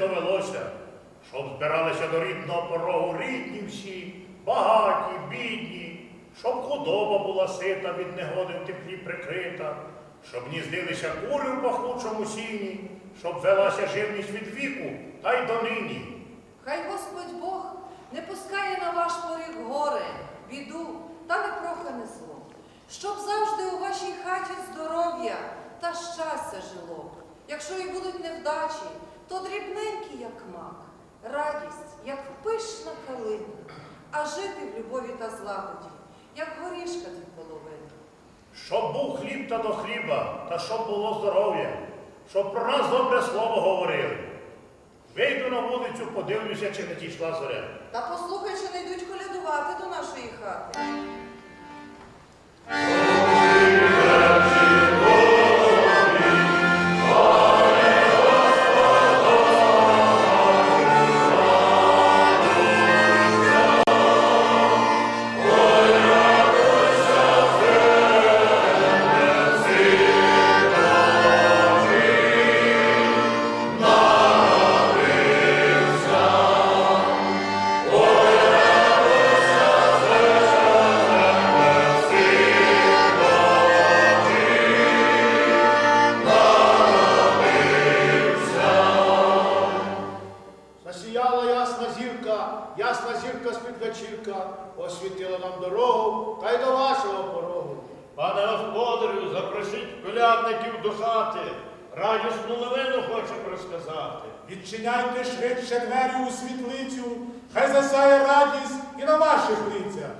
довелося, щоб збиралися до рідного порогу рідні всі, багаті, бідні, щоб худоба була сита від негоди в теплі прикрита, щоб гніздилися кури в пахучому сіні, щоб велася живність від віку та й донині. Хай Господь Бог не пускає на ваш поріг горе, біду та непрохане зло, щоб завжди у вашій хаті здоров'я та щастя жило. Якщо і будуть невдачі, то дрібненькі, як мак, радість, як пишна калина, а жити в любові та злагоді, як горішка дві половини. Щоб був хліб та до хліба, та щоб було здоров'я, щоб про нас добре слово говорили. Вийду на вулицю, подивлюся, чи не дійшла зоря. Та послухай, чи не йдуть колядувати до нашої хати. Новину хочу розказати. Відчиняйте швидше двері у світлицю, хай засяє радість і на ваших лицях.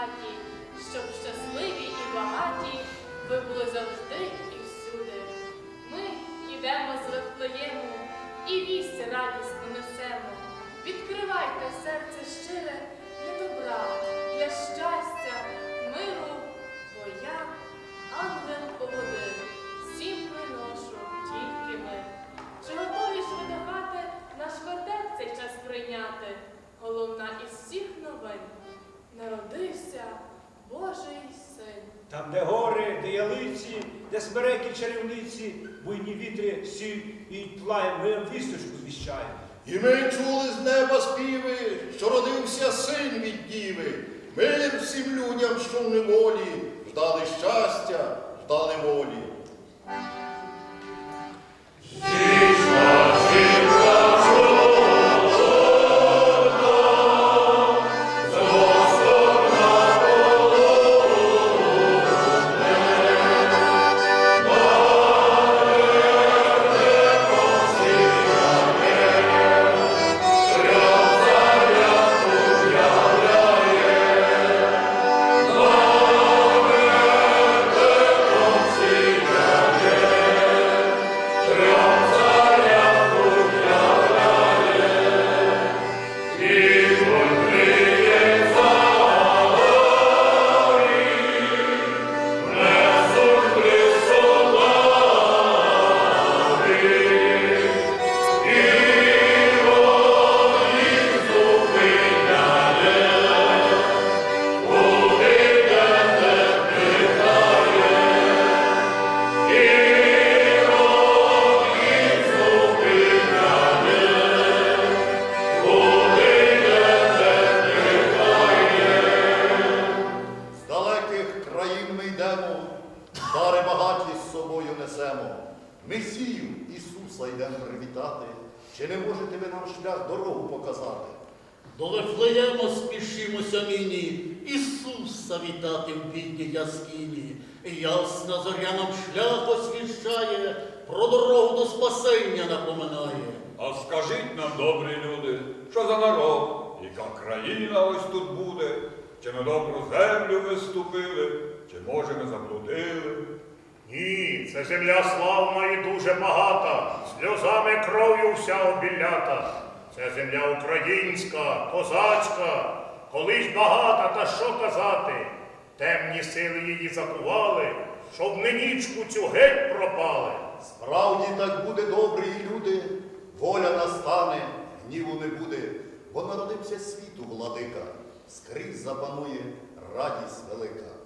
хаті, щоб щасливі і багаті ви були завжди і всюди. Ми йдемо з Вифлеєму і вісті радісно несемо. Відкривайте серце щире для добра, для щастя, миру, бо я ангел погодив, всім приношу тільки ми. Чи готові ж видавати наш квартет цей час прийняти? Головна із всіх новин народився Божий син. Там, де гори, де ялиці, де смереки чарівниці, буйні вітри сіль і тлаєм, ми вам вісточку звіщаємо. І ми чули з неба співи, що родився син від діви. Мир всім людям, що в неволі, ждали щастя, ждали волі. Заблудили? Ні, це земля славна і дуже багата, сльозами кров'ю вся обілята. Це земля українська, козацька, колись багата, та що казати. Темні сили її закували, щоб ми нічку цю геть пропали. Справді так буде добрі люди, воля настане, гніву не буде, бо народився світу владика, скрізь запанує радість велика.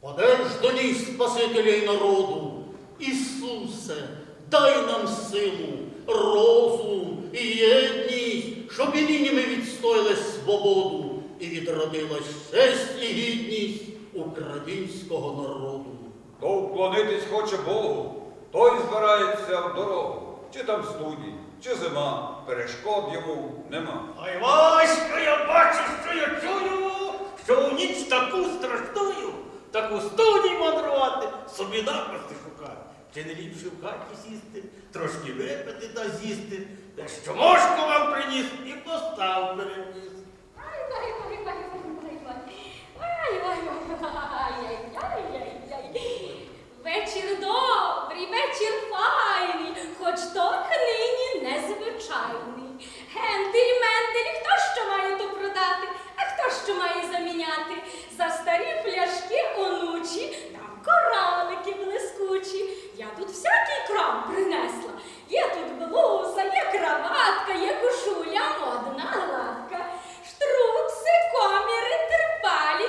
Подеж до ніг Спасителя й народу, Ісусе, дай нам силу, розум і єдність, щоб і нині ми відстояли свободу і відродилась честь і гідність українського народу. Хто вклонитись хоче Богу, той збирається в дорогу, чи там студій, чи зима, перешкод йому нема. Ай важко я бачу, що я чую, що у ніч таку страшною, таку студію мандрувати, собі напасти шукати. Чи не ліпше в хаті сісти, трошки випити та з'їсти, те, що мошку вам приніс і постав переніс. Ай, вай, вай, вай, вай, вай, вай, ай, яй, яй. Вечір добрий, вечір файний, хоч торг нині незвичайний. Гендель, мендель, хто що має то продати, а хто що має заміняти. За старі пляшки онучі, там коралики блискучі. Я тут всякий крам принесла. Є тут блуза, є краватка, є кошуля, модна гладка, штрукси, коміри, терпалі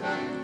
Thank you.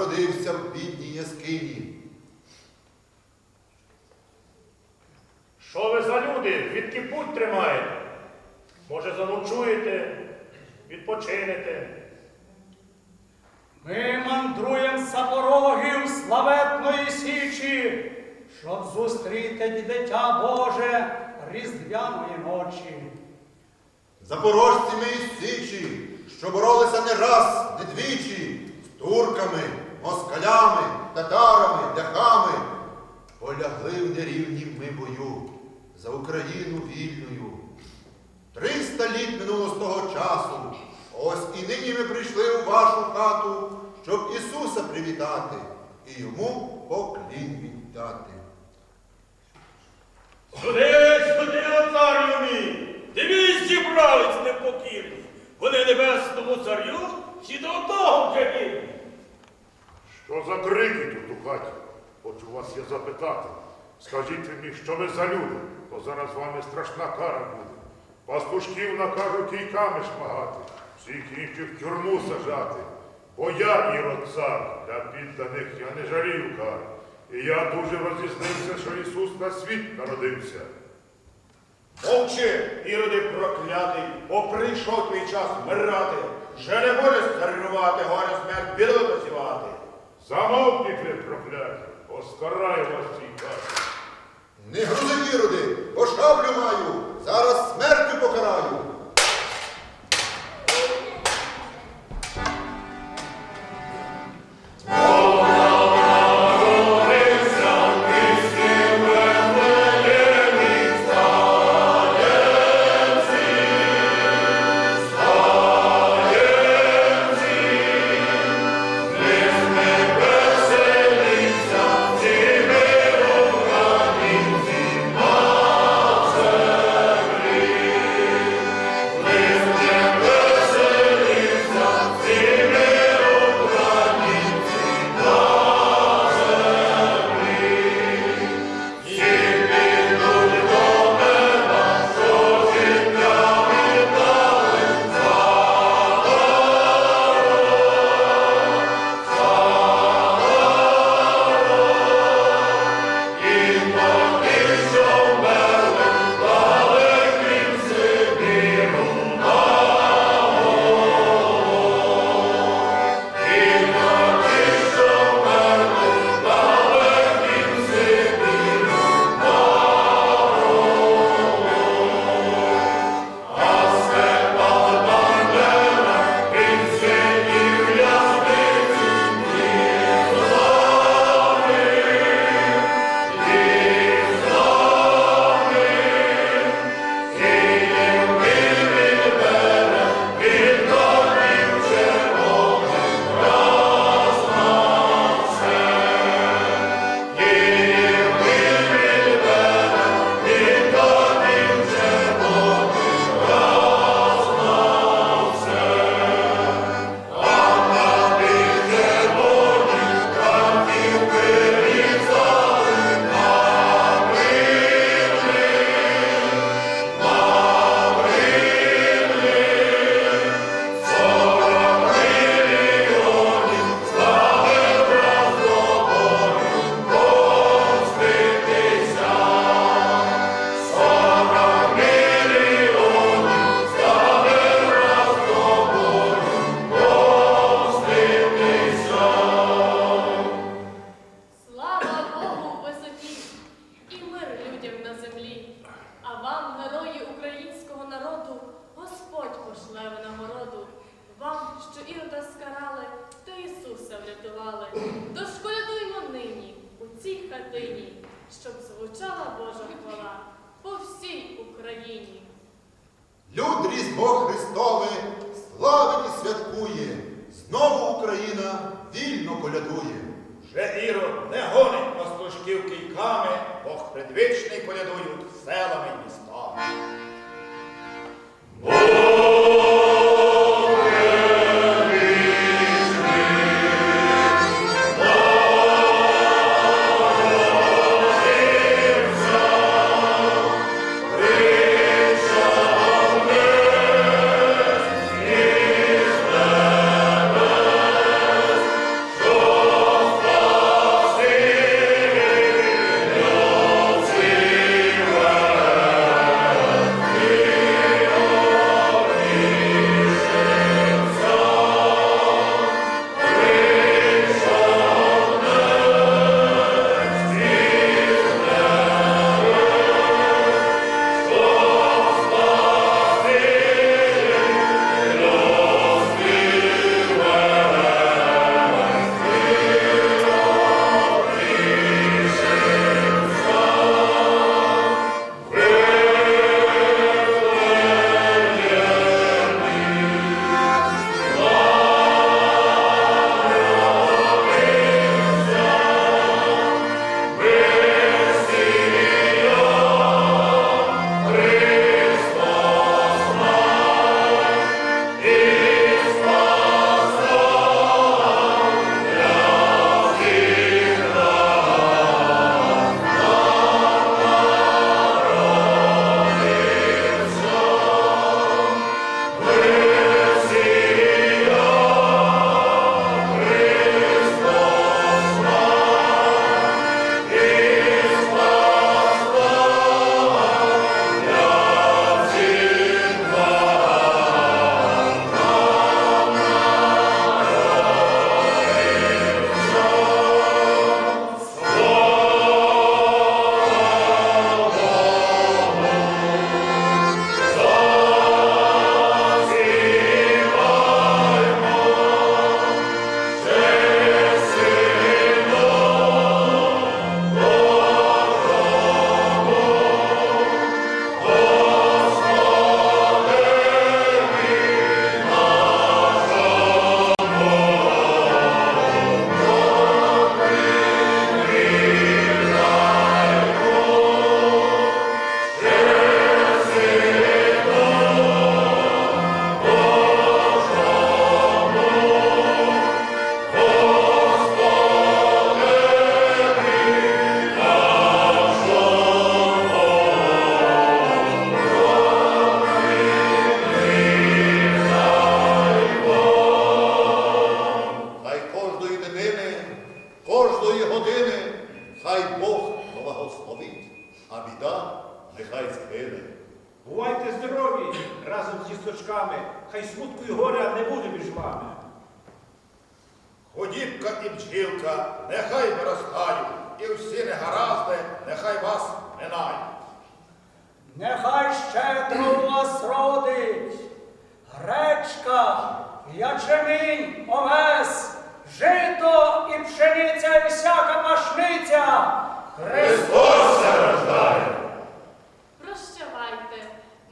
Народився в бідній яскині. Що ви за люди? Відки путь тримаєте? Може, заночуєте, відпочинете? Ми мандруєм за порогів славетної січі, щоб зустріти дитя Боже різдвяної ночі. Запорожці ми із Січі, що боролися не раз, не двічі, з турками, москалями, татарами, ляхами, полягли в нерівнім ми бою за Україну вільною. Триста літ минуло з того часу. Ось і нині ми прийшли у вашу хату, щоб Ісуса привітати і йому поклін віддати. Сюди, сюди, царю мій! Дивись, зібрались непокірні. Вони небесному царю всі до одного вже вірні. Що за крики тут у хаті? Хочу вас я запитати. Скажіть мені, що ви за люди, бо зараз з вами страшна кара буде. Пастушків накажу кійками шмагати, всіх інших в тюрму сажати. Бо я, Ірод цар, для підданих я не жалію кар. І я дуже розізлився, що Ісус на світ народився. Мовчи, іроди проклятий, бо прийшов твій час вмирати. Вже не будеш царювати, горе смерть біду посівати. Замовкніть ви прокляті, оскараю вас цій хаті. Не грузи іроди, бо шаблю маю, зараз смертю покараю. Різдво Христове славить і святкує, знову Україна вільно колядує. Вже Ірод не гонить пастушків кійками, Бог предвічний колядують селами містами. Худібка і бджілка нехай виростають, і всі негаразди нехай вас минають. Нехай щедро у вас родить гречка, ячемінь, овес, жито і пшениця і всяка пашниця. Христос! Прощавайте,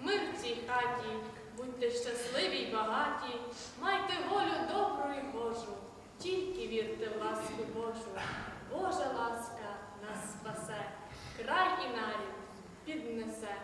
мир в цій хаті, будьте щасливі й багаті, майте волю добру і Божу, тільки вірте в ласку Божу. Божа ласка нас спасе, край і нарід піднесе.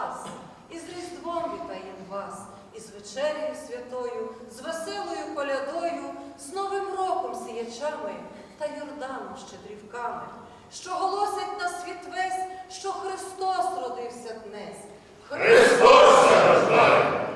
час, і з Різдвом вітаєм вас, і з вечерею святою, з веселою колядою, з Новим роком сіячами та Йорданом щедрівками, що голосить на світ весь, що Христос родився днес. Христос рождає!